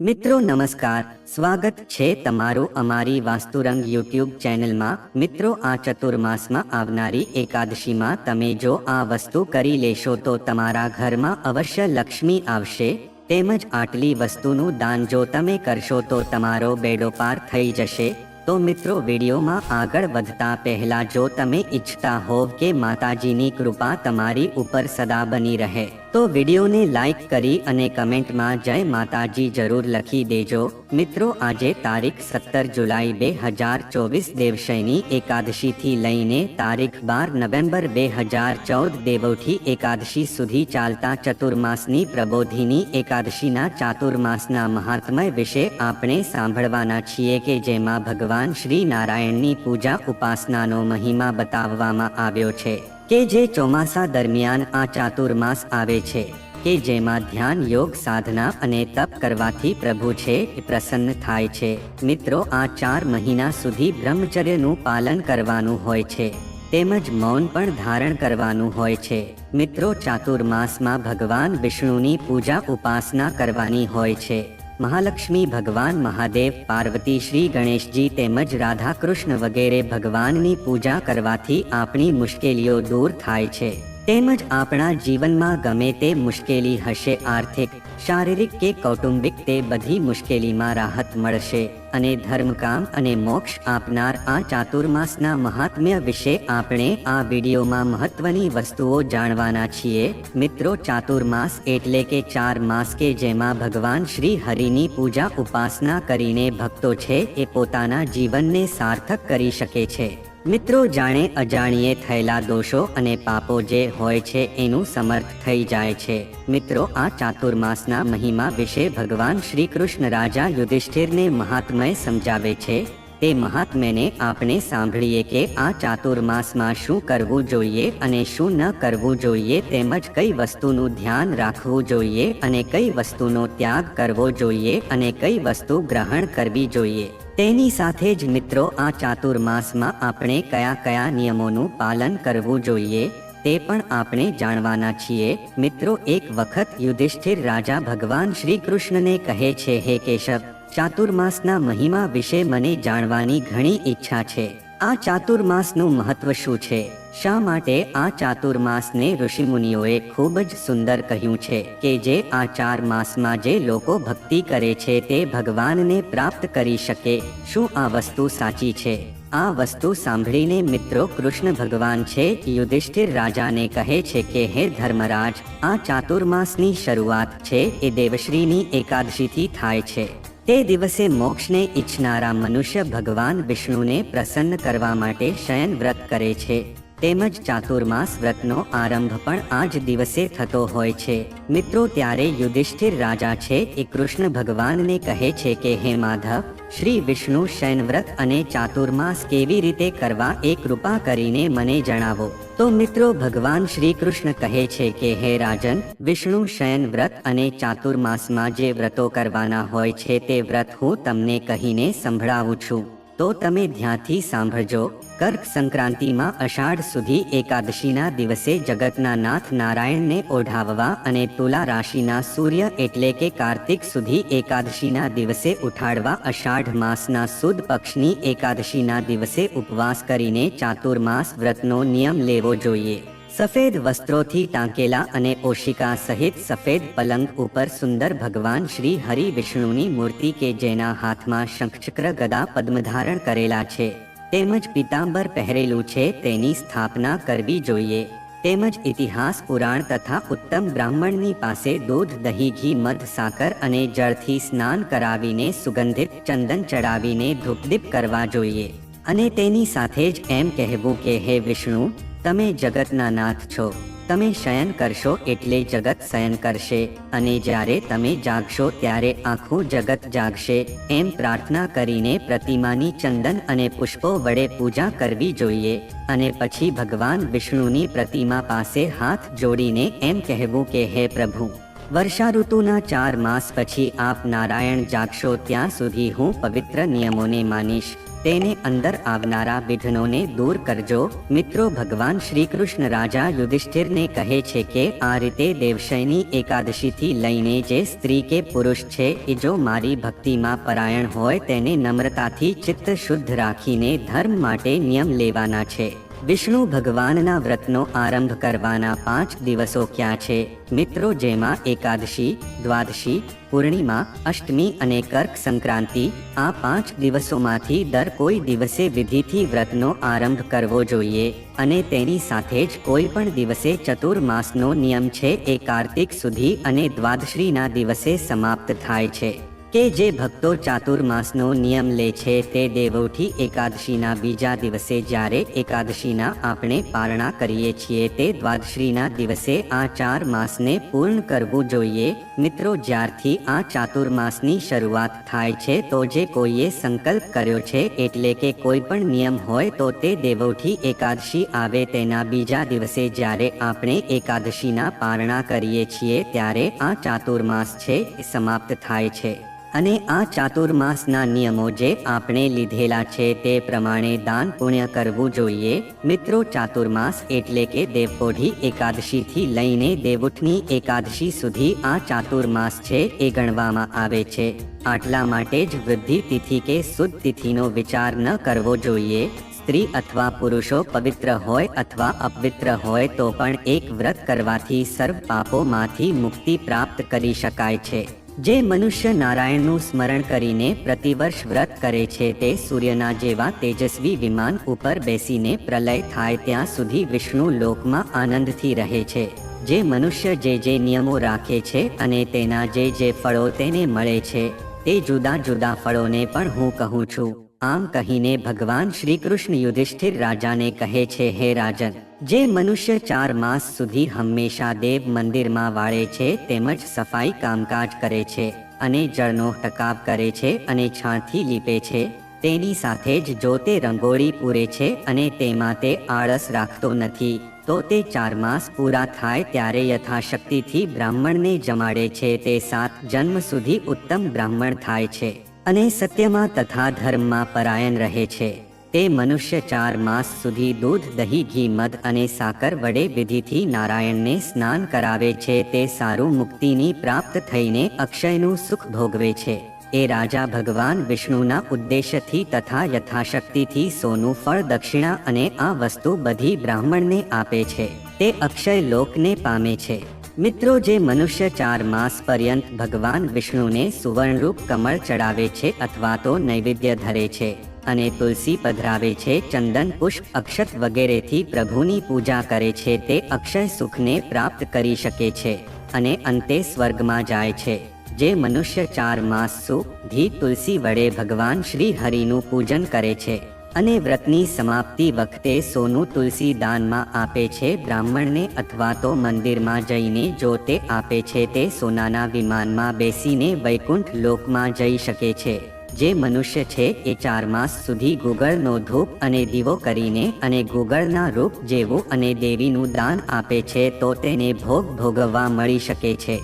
મિત્રો, નમસ્કાર. સ્વાગત છે તમારું અમારી વાસ્તુરંગ યુટ્યુબ ચેનલમાં. મિત્રો, આ ચતુર્માસમાં આવનારી એકાદશીમાં તમે જો આ વસ્તુ કરી લેશો તો તમારા ઘરમાં અવશ્ય લક્ષ્મી આવશે. તેમજ આટલી વસ્તુનું દાન જો તમે કરશો તો તમારો બેડો પાર થઈ જશે. તો મિત્રો, વિડીયોમાં આગળ વધતા પહેલા જો તમે ઈચ્છતા હોવ કે માતાજીની કૃપા તમારી ઉપર સદા બની રહે. તો વિડીયોને લાઈક કરી અને કમેન્ટમાં જય માતાજી જરૂર લખી દેજો. મિત્રો, આજે તારીખ સત્તર જુલાઈ બે હજાર ચોવીસ દેવશયની એકાદશીથી લઈને તારીખ બાર નવેમ્બર બે હજાર ચૌદ દેવોઠી એકાદશી સુધી ચાલતા ચતુર્માસની પ્રબોધિની એકાદશીના ચાતુર્માસના મહાત્મય વિશે આપણે સાંભળવાના છીએ કે જેમાં ભગવાન શ્રી નારાયણની પૂજા ઉપાસનાનો મહિમા બતાવવામાં આવ્યો છે. કે જે ચોમાસા દરમિયાન આ ચાતુર્માસ આવે છે, કે જેમાં ધ્યાન, યોગ, સાધના અને તપ કરવાથી પ્રભુ છે એ પ્રસન્ન થાય છે. મિત્રો, આ ચાર મહિના સુધી બ્રહ્મચર્યનું પાલન કરવાનું હોય છે, તેમજ મૌન પણ ધારણ કરવાનું હોય છે. મિત્રો, ચાતુર્માસમાં ભગવાન વિષ્ણુની પૂજા ઉપાસના કરવાની હોય છે. મહાલક્ષ્મી ભગવાન મહાદેવ, પાર્વતી શ્રી ગણેશજી તેમજ રાધા કૃષ્ણ વગેરે ભગવાનની પૂજા કરવાથી આપણી મુશ્કેલીઓ દૂર થાય છે. તેમજ આપણા જીવનમાં ગમે તે મુશ્કેલી હશે, આર્થિક, શારીરિક કે કૌટુંબિક તે બધી મુશ્કેલીમાં રાહત મળશે. અને ધર્મકામ અને મોક્ષ આપનાર આ ચાતુર્માસના મહાત્મ્ય વિશે આપણે આ વિડીયોમાં મહત્વની વસ્તુઓ જાણવાના છીએ. મિત્રો, ચાતુર્માસ એટલે કે ચાર માસ કે જેમાં ભગવાન શ્રી હરિની પૂજા ઉપાસના કરીને ભક્તો છે એ પોતાના જીવનને સાર્થક કરી શકે છે. મિત્રો જાણે અજાણીએ થયેલા દોષો અને પાપો જે હોય છે એનું સમર્થ થઈ જાય છે. મિત્રો, આ ચાતુર્માસના મહિમા વિશે ભગવાન શ્રી કૃષ્ણ રાજા યુધિષ્ઠિરને મહાત્મય સમજાવે છે. તે મહાત્મ્યને આપણે સાંભળીએ કે આ ચાતુર્માસમાં શું કરવું જોઈએ અને શું ન કરવું જોઈએ તેમજ કઈ વસ્તુનું ધ્યાન રાખવું જોઈએ અને કઈ વસ્તુનો ત્યાગ કરવો જોઈએ અને કઈ વસ્તુ ગ્રહણ કરવી જોઈએ. તેની સાથે જ મિત્રો આ ચાતુર્માસમાં આપણે કયા કયા નિયમોનું પાલન કરવું જોઈએ તે પણ આપણે જાણવાના છીએ. મિત્રો, એક વખત યુધિષ્ઠિર રાજા ભગવાન શ્રી કૃષ્ણને કહે છે, હે કેશવ, ચાતુર્માસના મહિમા વિશે મને જાણવાની ઘણી ઈચ્છા છે. આ ચાતુર્માસનું મહત્વ શું છે? શા માટે આ ચાતુર્માસને ઋષિમુનિઓએ ખૂબ જ સુંદર કહ્યું છે કે જે આ ચાર માસમાં જે લોકો ભક્તિ કરે છે તે ભગવાનને પ્રાપ્ત કરી શકે? શું આ વસ્તુ સાચી છે? આ વસ્તુ સાંભળીને મિત્રો કૃષ્ણ ભગવાન છે યુધિષ્ઠિર રાજાને કહે છે કે, હે ધર્મરાજ, આ ચાતુર્માસની શરૂઆત છે એ દેવશ્રીની એકાદશીથી થાય છે. તે દિવસે મોક્ષને ઈચ્છનારા મનુષ્ય ભગવાન વિષ્ણુને પ્રસન્ન કરવા માટે શયન વ્રત કરે છે. તેમજ ચાતુર્માસ વ્રતનો આરંભ પણ આ જ દિવસે થતો હોય છે. મિત્રો, ત્યારે યુધિષ્ઠિર રાજા છે એ કૃષ્ણ ભગવાનને કહે છે કે, હે માધવ, શ્રી વિષ્ણુ શયન વ્રત અને ચાતુર્માસ કેવી રીતે કરવા એ કૃપા કરીને મને જણાવો. તો મિત્રો, ભગવાન શ્રી કૃષ્ણ કહે છે કે, હે રાજન, વિષ્ણુ શયન વ્રત અને ચાતુર્માસમાં જે વ્રતો કરવાના હોય છે તે વ્રત હું તમને કહીને સંભળાવું છું. તો તમે ધ્યાનથી સાંભળજો. કર્ક સંક્રાંતિમાં અષાઢ સુધી એકાદશીના દિવસે જગતના નાથ નારાયણને ઓઢાવવા અને તુલા રાશિના સૂર્ય એટલે કે કાર્તિક સુધી એકાદશીના દિવસે ઉઠાડવા અષાઢ માસના સુદ પક્ષની એકાદશીના દિવસે ઉપવાસ કરીને ચાતુર્માસ વ્રતનો નિયમ લેવો જોઈએ. સફેદ વસ્ત્રોથી ટાંકેલા અને ઓશિકા સહિત સફેદ પલંગ ઉપર સુંદર ભગવાન શ્રી હરિ વિષ્ણુની મૂર્તિ કે જેના હાથમાં શંખચક્ર ગદા પદ્મધારણ કરેલા છે, તેમજ પિતાંબર પહેરેલું છે તેની સ્થાપના કરવી જોઈએ. તેમજ ઇતિહાસ પુરાણ તથા ઉત્તમ બ્રાહ્મણની પાસે દૂધ, દહીં, ઘી, મધ, સાકર અને જળથી સ્નાન કરાવીને સુગંધિત ચંદન ચડાવીને ધૂપદીપ કરવા જોઈએ. અને તેની સાથે જ એમ કહેવું કે, હે વિષ્ણુ તમે જગતના નાથ છો. તમે શયન કરશો એટલે જગત શયન કરશે. અને જ્યારે તમે જાગશો ત્યારે આખું જગત જાગશે. એમ પ્રાર્થના કરીને પ્રતિમાની ચંદન અને પુષ્પો વડે પૂજા કરવી જોઈએ. અને પછી ભગવાન વિષ્ણુની પ્રતિમા પાસે હાથ જોડીને એમ કહેવું કે, હે પ્રભુ વર્ષા ઋતુના ચાર માસ પછી આપ નારાયણ જાગશો ત્યાં સુધી હું પવિત્ર નિયમોને માનીશ. તેને અંદર આવનારા વિઘ્નોને દૂર કરજો. મિત્રો, ભગવાન શ્રી કૃષ્ણ રાજા યુધિષ્ઠિરને કહે છે કે, આ રીતે દેવશયની એકાદશીથી લઈને જે સ્ત્રી કે પુરુષ છે, એ જો મારી ભક્તિમાં પરાયણ હોય, તેને નમ્રતાથી ચિત્ત શુદ્ધ રાખીને ધર્મ માટે નિયમ લેવાના છે. વિષ્ણુ ભગવાનના વ્રતનો આરંભ કરવાના પાંચ દિવસો ક્યાં છે? મિત્રો, જેમાં એકાદશી, દ્વાદશી, પૂર્ણિમા, અષ્ટમી અને કર્ક સંક્રાંતિ, આ પાંચ દિવસોમાંથી દર કોઈ દિવસે વિધિથી વ્રતનો આરંભ કરવો જોઈએ. અને તેની સાથે જ કોઈ પણ દિવસે ચતુર્માસનો નિયમ છે એ કાર્તિક સુધી અને દ્વાદશીના દિવસે સમાપ્ત થાય છે. કે જે ભક્તો ચાતુર્માસનો નિયમ લે છે તે દેવોઠી એકાદશીના બીજા દિવસે જ્યારે એકાદશીના આપણે પારણા કરીએ છીએ તે દ્વાદશીના દિવસે આ ચાર માસને પૂર્ણ કરવું જોઈએ. મિત્રો, જ્યારથી આ ચાતુર્માસની શરૂઆત થાય છે તો જે કોઈએ સંકલ્પ કર્યો છે એટલે કે કોઈ પણ નિયમ હોય તો તે દેવોઠી એકાદશી આવે તેના બીજા દિવસે જ્યારે આપણે એકાદશીના પારણા કરીએ છીએ ત્યારે આ ચાતુર્માસ છે સમાપ્ત થાય છે. અને આ ચાતુર્માસના નિયમો જે આપણે લીધેલા છે તે પ્રમાણે દાન પુણ્ય કરવું જોઈએ. મિત્રો, ચાતુર્માસ એટલે કે દેવપોઢી એકાદશીથી લઈને દેવઉઠની એકાદશી સુધી આ ચાતુર્માસ છે એ ગણવામાં આવે છે. આટલા માટે જ વૃદ્ધિ તિથિ કે શુદ્ધ તિથિનો વિચાર ન કરવો જોઈએ. સ્ત્રી અથવા પુરુષો પવિત્ર હોય અથવા અપવિત્ર હોય તો પણ એક વ્રત કરવાથી સર્વ પાપોમાંથી મુક્તિ પ્રાપ્ત કરી શકાય છે. જે મનુષ્ય નારાયણનું સ્મરણ કરીને પ્રતિવર્ષ વ્રત કરે છે તે સૂર્યના જેવા તેજસ્વી વિમાન ઉપર બેસીને પ્રલય થાય ત્યાં સુધી વિષ્ણુ લોકમાં આનંદથી રહે છે. જે મનુષ્ય જે જે નિયમો રાખે છે અને તેના જે જે ફળો તેને મળે છે, તે જુદા જુદા ફળોને પણ હું કહું છું. આમ કહીને ભગવાન શ્રી કૃષ્ણ યુધિષ્ઠિર રાજાને કહે છે, હે રાજન, જે મનુષ્ય ચાર માસ સુધી હંમેશા દેવ મંદિરમાં વાળે છે, તેમજ સફાઈ કામકાજ કરે છે અને જળનો ટકાવ કરે છે અને છાણથી લીપે છે, તેની સાથે જ જો તે રંગોળી પૂરે છે અને તેમાં તે આળસ રાખતો નથી, તો તે ચાર માસ પૂરા થાય ત્યારે યથાશક્તિથી બ્રાહ્મણને જમાડે છે, તે સાત જન્મ સુધી ઉત્તમ બ્રાહ્મણ થાય છે. અને સત્યમાં તથા ધર્મમાં પરાયણ રહે છે. તે મનુષ્ય ચાર માસ સુધી દૂધ, દહીં, ઘી, મધ અને સાકર વડે વિધિથી નારાયણને સ્નાન કરાવે છે. તે સારું મુક્તિની પ્રાપ્ત થઈને અક્ષયનું સુખ ભોગવે છે. એ રાજા ભગવાન વિષ્ણુના ઉદ્દેશ્યથી તથા યથાશક્તિથી સોનું, ફળ, દક્ષિણા અને આ વસ્તુ બધી બ્રાહ્મણને આપે છે. તે અક્ષય લોકને પામે છે. મિત્રો, જે મનુષ્ય ચાર માસ પર્યંત ભગવાન વિષ્ણુને સુવર્ણરૂપ કમળ ચડાવે છે અથવા તો નૈવેદ્ય ધરે છે અને તુલસી પધરાવે છે, ચંદન, પુષ્પ, અક્ષત વગેરેથી પ્રભુની પૂજા કરે છે, તે અક્ષય સુખને પ્રાપ્ત કરી શકે છે અને અંતે સ્વર્ગમાં જાય છે. જે મનુષ્ય ચાર માસ સુખ, ઘી, તુલસી વડે ભગવાન શ્રી હરિનું પૂજન કરે છે. અને વ્રતની સમાપ્તિ વખતે સોનું તુલસી દાનમાં આપે છે. બ્રાહ્મણને અથવા તો મંદિરમાં જઈને જો તે આપે છે તે સોનાના વિમાનમાં બેસીને વૈકુંઠ લોકમાં જઈ શકે છે. જે મનુષ્ય છે એ ચાર માસ સુધી ગુગળનો ધૂપ અને દીવો કરીને અને ગુગળના રૂપ જેવું અને દેવીનું દાન આપે છે તો તેને ભોગ ભોગવવા મળી શકે છે.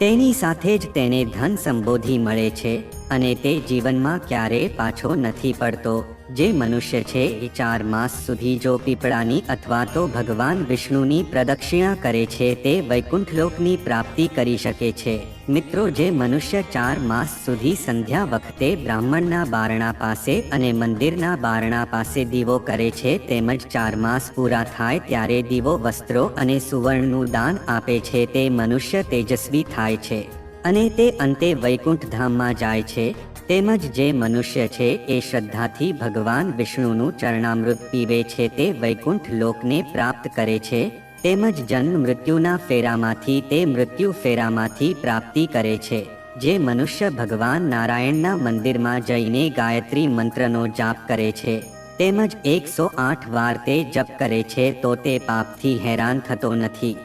તેની સાથે જ તેને ધન સંબોધી મળે છે. અને તે જીવનમાં ક્યારેય પાછો નથી પડતો. જે મનુષ્ય છે એ ચાર માસ સુધી જો પીપળાની અથવા તો ભગવાન વિષ્ણુની પ્રદક્ષિણા કરે છે, તે વૈકુંઠ લોકની પ્રાપ્તિ કરી શકે છે. મિત્રો, જે મનુષ્ય ચાર માસ સુધી સંધ્યા વખતે બ્રાહ્મણના બારણા પાસે અને મંદિરના બારણા પાસે દીવો કરે છે, તેમજ ચાર માસ પૂરા થાય ત્યારે દીવો વસ્ત્રો અને સુવર્ણનું દાન આપે છે, તે મનુષ્ય તેજસ્વી થાય છે. અને તે અંતે વૈકુંઠ ધામમાં જાય છે, તેમજ જે મનુષ્ય છે એ શ્રદ્ધાથી ભગવાન વિષ્ણુનું ચરણામૃત પીવે છે તે વૈકુંઠ લોકને પ્રાપ્ત કરે છે, તેમજ જન્મ મૃત્યુના ફેરામાંથી તે મૃત્યુ ફેરામાંથી પ્રાપ્તિ કરે છે, જે મનુષ્ય ભગવાન નારાયણના મંદિરમાં જઈને ગાયત્રી મંત્રનો જાપ કરે છે, તેમજ એકસો આઠ વાર તે જપ કરે છે તો તે પાપથી હેરાન થતો નથી.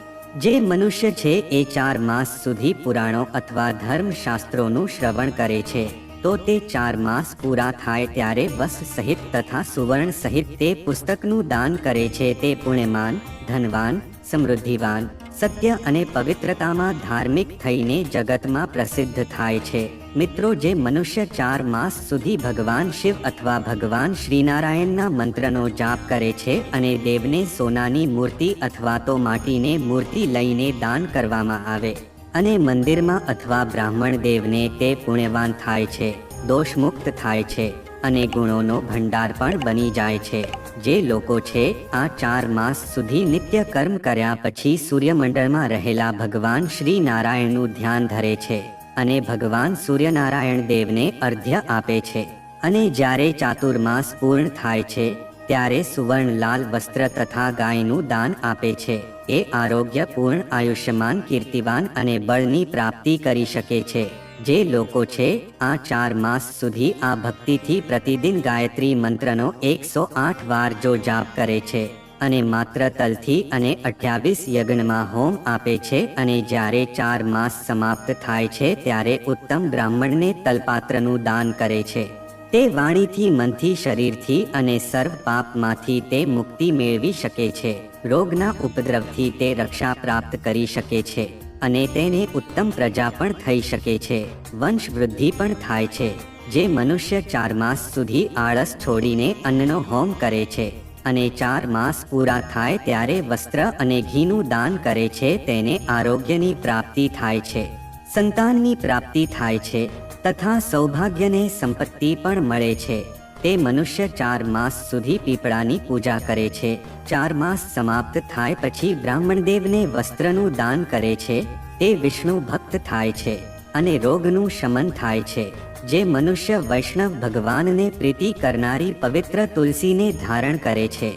જે મનુષ્ય છે એ ચાર માસ સુધી પુરાણો અથવા ધર્મશાસ્ત્રોનું શ્રવણ કરે છે, તો તે ચાર માસ પૂરા થાય ત્યારે વસ સહિત તથા સુવર્ણ સહિત તે પુસ્તકનું દાન કરે છે. તે પુણ્યમાન, ધનવાન, સમૃદ્ધિવાન સત્ય અને પવિત્રતામાં ધાર્મિક થઈને જગતમાં પ્રસિદ્ધ થાય છે. મિત્રો, જે મનુષ્ય ચાર માસ સુધી ભગવાન શિવ અથવા ભગવાન શ્રીનારાયણના મંત્રનો જાપ કરે છે અને દેવને સોનાની મૂર્તિ અથવા તો માટીને મૂર્તિ લઈને દાન કરવામાં આવે અને મંદિરમાં અથવા બ્રાહ્મણ દેવને તે પુણ્યવાન થાય છે, દોષમુક્ત થાય છે અને ગુણોનો ભંડાર પણ બની જાય છે. જે લોકો છે, આ ચાર માસ સુધી નિત્ય કર્મ કર્યા પછી સૂર્યમંડળમાં રહેલા ભગવાન શ્રી નારાયણનું ધ્યાન ધરે છે અને ભગવાન સૂર્યનારાયણ દેવને અર્ધ્ય આપે છે. અને જ્યારે ચાતુર્માસ પૂર્ણ થાય છે, ત્યારે સુવર્ણ લાલ વસ્ત્ર તથા ગાયનું દાન આપે છે. એ આરોગ્યપૂર્ણ આયુષ્યમાન કીર્તિવાન અને બળની પ્રાપ્તિ કરી શકે છે. જે લોકો છે, આ ચાર માસ સુધી આ ભક્તિથી પ્રતિદિન ગાયત્રી મંત્રનો એકસો આઠ વાર જો જાપ કરે છે અને માત્ર તલથી અને અઠ્યાવીસ યજ્ઞમાં હોમ આપે છે અને જ્યારે ચાર માસ સમાપ્ત થાય છે ત્યારે ઉત્તમ બ્રાહ્મણને તલપાત્રનું દાન કરે છે. તે વાણીથી, મનથી, શરીરથી અને સર્વ પાપમાંથી તે મુક્તિ મેળવી શકે છે. રોગના ઉપદ્રવથી તે રક્ષા પ્રાપ્ત કરી શકે છે. અને તેને ઉત્તમ પ્રજા પણ થઈ શકે છે. વંશ વૃદ્ધિ પણ થાય છે, જે મનુષ્ય ચાર માસ સુધી આળસ છોડીને અન્નનો હોમ કરે છે અને ચાર માસ પૂરા થાય ત્યારે વસ્ત્ર અને ઘીનું દાન કરે છે તેને આરોગ્યની પ્રાપ્તિ થાય છે. સંતાનની પ્રાપ્તિ થાય છે, તથા સૌભાગ્યને સંપત્તિ પણ મળે છે. તે મનુષ્ય ચાર માસ સુધી પીપળાની પૂજા કરે છે. ચાર માસ સમાપ્ત થાય પછી બ્રાહ્મણ દેવને વસ્ત્રનું દાન કરે છે. તે વિષ્ણુ ભક્ત થાય છે અને રોગનું શમન થાય છે. જે મનુષ્ય વૈષ્ણવ ભગવાનને પ્રીતિ કરનારી પવિત્ર તુલસીને ધારણ કરે છે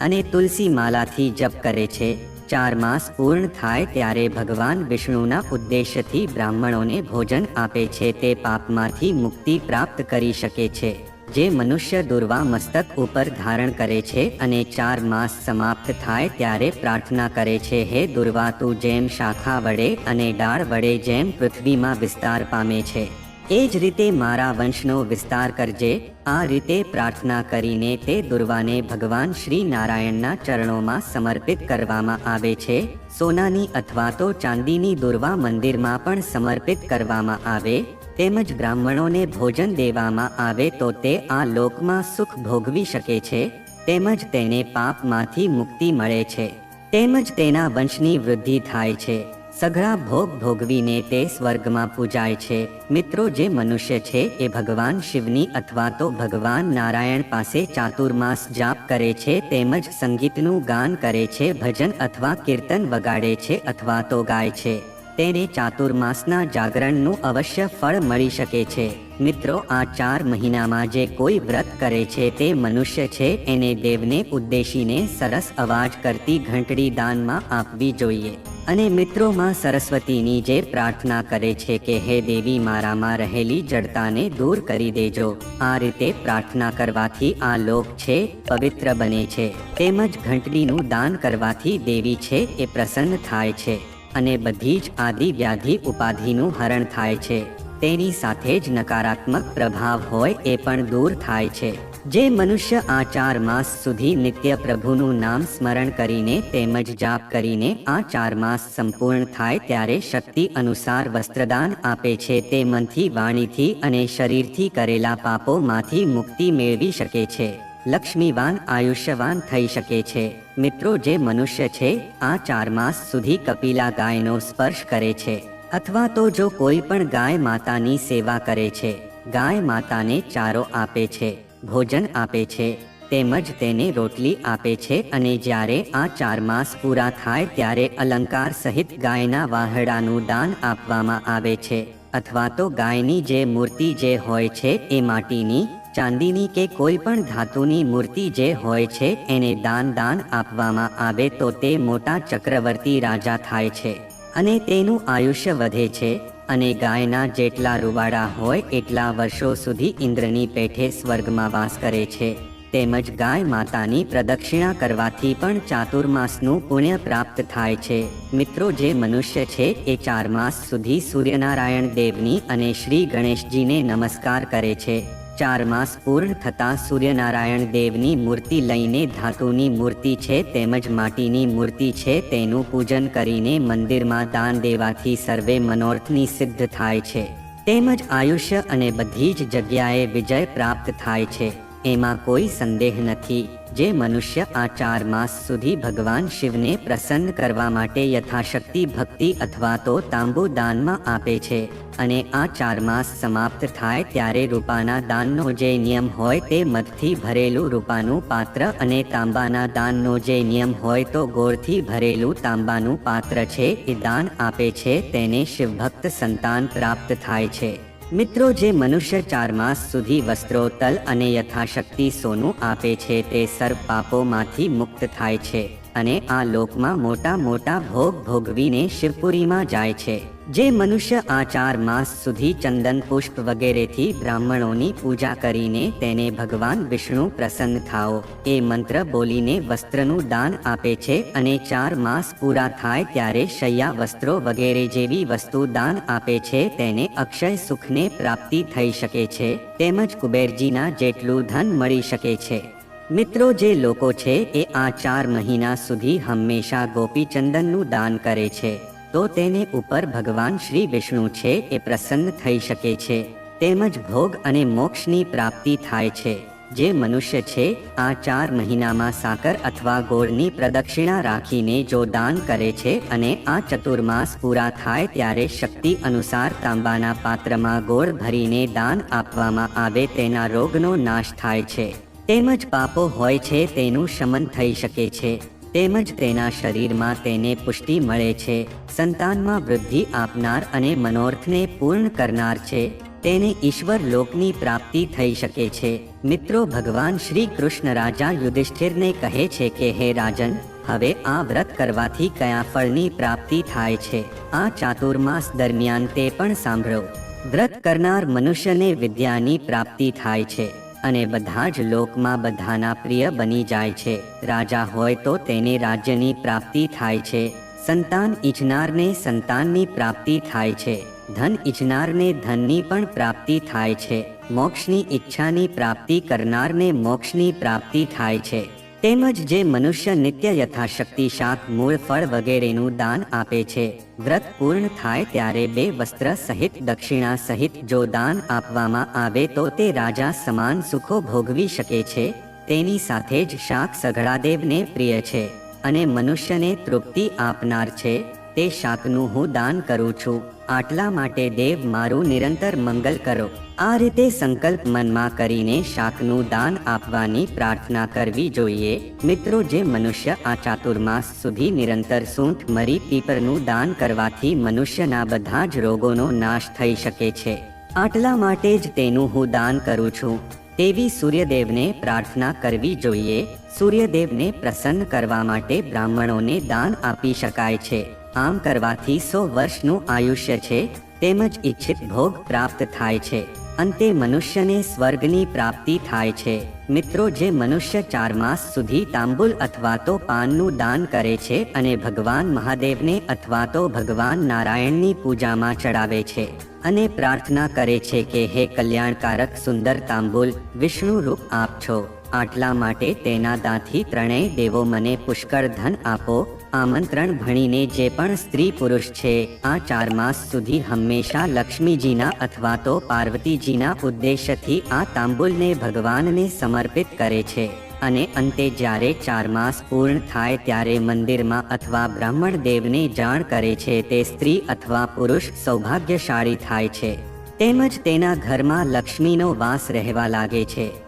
અને તુલસી માલાથી જપ કરે છે. ચાર માસ પૂર્ણ થાય ત્યારે ભગવાન વિષ્ણુના ઉદ્દેશ્યથી બ્રાહ્મણોને ભોજન આપે છે. તે પાપમાંથી મુક્તિ પ્રાપ્ત કરી શકે છે. જે મનુષ્ય દુર્વા મસ્તક ઉપર ધારણ કરે છે અને ચાર માસ સમાપ્ત થાય ત્યારે પ્રાર્થના કરે છે, હે દુર્વા, તું જેમ શાખા વડે અને ડાળ વડે જેમ પૃથ્વીમાં વિસ્તાર પામે છે, એ જ રીતે મારા વંશનો વિસ્તાર કરજે. આ રીતે પ્રાર્થના કરીને તે દુર્વાને ભગવાન શ્રી નારાયણના ચરણોમાં સમર્પિત કરવામાં આવે છે, સોનાની અથવા તો ચાંદીની દુર્વા મંદિરમાં પણ સમર્પિત કરવામાં આવે તેમજ બ્રાહ્મણોને ભોજન દેવામાં આવે તો તે આ લોકમાં સુખ ભોગવી શકે છે, તેમજ તેને પાપમાંથી મુક્તિ મળે છે. તેમજ તેના વંશની વૃદ્ધિ થાય છે. સઘળા ભોગ ભોગવીને તે સ્વર્ગમાં પૂજાય છે. મિત્રો, જે મનુષ્ય છે એ ભગવાન શિવની અથવા તો ભગવાન નારાયણ પાસે ચાતુર્માસ જાપ કરે છે, તેમજ સંગીતનું ગાન કરે છે, ભજન અથવા કીર્તન વગાડે છે અથવા તો ગાય છે. તેને ચાતુર્માસના જાગરણનું અવશ્ય ફળ મળી શકે છે. મિત્રો, આ ચાર મહિનામાં જે કોઈ વ્રત કરે છે તે મનુષ્ય છે, એને દેવને ઉદ્દેશીને સરસ અવાજ કરતી ઘંટડી દાનમાં આપવી જોઈએ. અને મિત્રોમાં સરસ્વતીની જે પ્રાર્થના કરે છે કે હે દેવી, મારામાં રહેલી જડતાને દૂર કરી દેજો. આ રીતે પ્રાર્થના કરવાથી આ લોક છે, પવિત્ર બને છે. તેમજ ઘંટડીનું દાન કરવાથી દેવી છે, એ પ્રસન્ન થાય છે. અને બધી જ આદિ વ્યાધિ ઉપાધિનું હરણ થાય છે. તેની સાથે જ નકારાત્મક પ્રભાવ હોય એ પણ દૂર થાય છે. જે મનુષ્ય આ ચાર માસ સુધી નિત્ય પ્રભુનું નામ સ્મરણ કરીને તેમજ જાપ કરીને આ ચાર માસ સંપૂર્ણ થાય ત્યારે શક્તિ અનુસાર વસ્ત્રદાન આપે છે. તે મનથી, વાણીથી અને શરીરથી કરેલા પાપોમાંથી મુક્તિ મેળવી શકે છે. લક્ષ્મીવાન આયુષ્યવાન થઈ શકે છે. મિત્રો, જે મનુષ્ય છે, આ ચાર માસ સુધી કપિલા ગાયનો સ્પર્શ કરે છે. અથવા તો જો કોઈ પણ ગાય માતાની સેવા કરે છે, ગાય માતાને ચારો આપે છે, ભોજન આપે છે, તેમજ તેને રોટલી આપે છે અને જ્યારે આ ચાર માસ પૂરા થાય ત્યારે અલંકાર સહિત ગાયના વાહડાનું દાન આપવામાં આવે છે. અથવા તો ગાયની જે મૂર્તિ જે હોય છે, એ માટીની ચાંદીની કે કોઈ પણ ધાતુની મૂર્તિ જે હોય છે, એને દાન દાન આપવામાં આવે તો તે મોટા ચક્રવર્તી રાજા થાય છે અને તેનું આયુષ્ય વધે છે અને ગાયના જેટલા રૂવાડા હોય એટલા વર્ષો સુધી ઇન્દ્રની પેઠે સ્વર્ગમાં વાસ કરે છે. તેમજ ગાય માતાની પ્રદક્ષિણા કરવાથી પણ ચાતુર્માસનું પુણ્ય પ્રાપ્ત થાય છે. મિત્રો, જે મનુષ્ય છે, એ ચાર માસ સુધી સૂર્યનારાયણ દેવની અને શ્રી ગણેશજીને નમસ્કાર કરે છે. ચાર માસ પૂર્ણ થતાં સૂર્યનારાયણ દેવની મૂર્તિ લઈને ધાતુની મૂર્તિ છે તેમજ માટીની મૂર્તિ છે તેનું પૂજન કરીને મંદિરમાં દાન દેવાથી સર્વે મનોર્થની સિદ્ધ થાય છે. તેમજ આયુષ્ય અને બધી જ જગ્યાએ વિજય પ્રાપ્ત થાય છે. એમાં કોઈ સંદેહ નથી. જે મનુષ્ય આ ચાર માસ સુધી ભગવાન શિવને પ્રસન્ન કરવા માટે યથાશક્તિ, ભક્તિ અથવા તો તાંબુ દાનમાં આપે છે અને આ ચાર માસ સમાપ્ત થાય ત્યારે રૂપાના દાનનો જે નિયમ હોય તે મધથી ભરેલું રૂપાનું પાત્ર અને તાંબાના દાનનો જે નિયમ હોય તો ગોળથી ભરેલું તાંબાનું પાત્ર છે એ દાન આપે છે તેને શિવભક્ત સંતાન પ્રાપ્ત થાય છે. મિત્રો, જે મનુષ્ય ચાર માસ સુધી વસ્ત્રો, તલ અને યથાશક્તિ સોનું આપે છે, તે સર્વ પાપોમાંથી મુક્ત થાય છે. અને આ લોકમાં મોટા મોટા ભોગ ભોગવીને શિવપુરીમાં જાય છે, જે મનુષ્ય આ ચાર માસ સુધી ચંદન પુષ્પ વગેરેથી બ્રાહ્મણોની પૂજા કરીને તેને ભગવાન વિષ્ણુ પ્રસન્ન થાઓ. એ મંત્ર બોલીને વસ્ત્રનું દાન આપે છે અને ચાર માસ પૂરા થાય ત્યારે શૈયા વસ્ત્રો વગેરે જેવી વસ્તુ દાન આપે છે તેને અક્ષય સુખને પ્રાપ્તિ થઈ શકે છે, તેમજ કુબેરજીના જેટલું ધન મળી શકે છે. મિત્રો, જે લોકો છે એ આ ચાર મહિના સુધી હંમેશા ગોપીચંદનનું દાન કરે છે, તો તેને ઉપર ભગવાન શ્રી વિષ્ણુ છે એ પ્રસન્ન થઈ શકે છે. તેમજ ભોગ અને મોક્ષની પ્રાપ્તિ થાય છે. જે મનુષ્ય છે, આ ચાર મહિનામાં સાકર અથવા ગોળની પ્રદક્ષિણા રાખીને જો દાન કરે છે અને આ ચતુર્માસ પૂરા થાય ત્યારે શક્તિ અનુસાર તાંબાના પાત્રમાં ગોળ ભરીને દાન આપવામાં આવે તેના રોગનો નાશ થાય છે. તેમજ પાપો હોય છે તેનું શમન થઈ શકે છે, તેમજ તેના શરીરમાં તેને પુષ્ટિ મળે છે, સંતાનમાં વૃદ્ધિ આપનાર અને મનોર્થને પૂર્ણ કરનાર છે, તેને ઈશ્વર લોકની પ્રાપ્તિ થઈ શકે છે. મિત્રો, ભગવાન શ્રી કૃષ્ણ રાજા યુધિષ્ઠિરને કહે છે કે, હે રાજન, હવે આ વ્રત કરવાથી કયા ફળની પ્રાપ્તિ થાય છે? આ ચાતુર્માસ દરમિયાન તે પણ સાંભળો. વ્રત કરનાર મનુષ્યને વિદ્યાની પ્રાપ્તિ થાય છે. અને બધા જ લોકમાં બધાના પ્રિય બની જાય છે. રાજા હોય તો તેને રાજ્યની પ્રાપ્તિ થાય છે. સંતાન ઈચ્છનારને સંતાનની પ્રાપ્તિ થાય છે. ધન ઈચ્છનારને ધનની પણ પ્રાપ્તિ થાય છે. મોક્ષની ઈચ્છાની પ્રાપ્તિ કરનારને મોક્ષની પ્રાપ્તિ થાય છે. તેમજ જે મનુષ્ય નિત્ય યથાશક્તિ શાક મૂળ ફળ વગેરેનું દાન આપે છે, વ્રત પૂર્ણ થાય ત્યારે બે વસ્ત્ર સહિત દક્ષિણા સહિત જો દાન આપવામાં આવે તો તે રાજા સમાન સુખો ભોગવી શકે છે, તેની સાથે જ શાક સઘળાદેવને પ્રિય છે અને મનુષ્યને તૃપ્તિ આપનાર છે. તે શાકનું હું દાન કરું છું. આટલા માટે દેવ મારું નિરંતર મંગલ કરો. આ રીતે સંકલ્પ મનમાં કરીને શાકનું દાન આપવાની પ્રાર્થના કરવી જોઈએ. મિત્રો, જે મનુષ્ય આ ચાતુર્માસ સુધી નિરંતર સૂંઠ મરી પીપરનું દાન કરવાથી મનુષ્યના બધા જ રોગોનો નાશ થઈ શકે છે. આટલા માટે જ તેનું હું દાન કરું છું. તેવી સૂર્યદેવને પ્રાર્થના કરવી જોઈએ. સૂર્યદેવને પ્રસન્ન કરવા માટે બ્રાહ્મણોને દાન આપી શકાય છે. આમ કરવાથી સો વર્ષનું આયુષ્ય છે, તેમજ ઈચ્છિત ભોગ પ્રાપ્ત થાય છે, અંતે મનુષ્યને સ્વર્ગની પ્રાપ્તિ થાય છે. મિત્રો, જે મનુષ્ય ચાર માસ સુધી તાંબુલ અથવા તો પાનનું દાન કરે છે અને ભગવાન મહાદેવને અથવા તો ભગવાન નારાયણની પૂજામાં ચડાવે છે અને પ્રાર્થના કરે છે કે હે કલ્યાણકારક સુંદર તાંબુલ, વિષ્ણુ રૂપ આપ છો. આટલા માટે તેના દાંથી ત્રણેય દેવો મને પુષ્કળ ધન આપો. આમંત્રણ ભણીને જે પણ સ્ત્રી પુરુષ છે, આ ચાર માસ સુધી હંમેશા લક્ષ્મીજીના અથવા તો પાર્વતીજીના ઉદ્દેશથી આ તાંબુલને ભગવાનને સમર્પિત કરે છે. અને અંતે જ્યારે ચાર માસ પૂર્ણ થાય ત્યારે મંદિરમાં અથવા બ્રાહ્મણ દેવને જાણ કરે છે તે સ્ત્રી અથવા પુરુષ સૌભાગ્યશાળી થાય છે. તેમજ તેના ઘરમાં લક્ષ્મીનો વાસ રહેવા લાગે છે.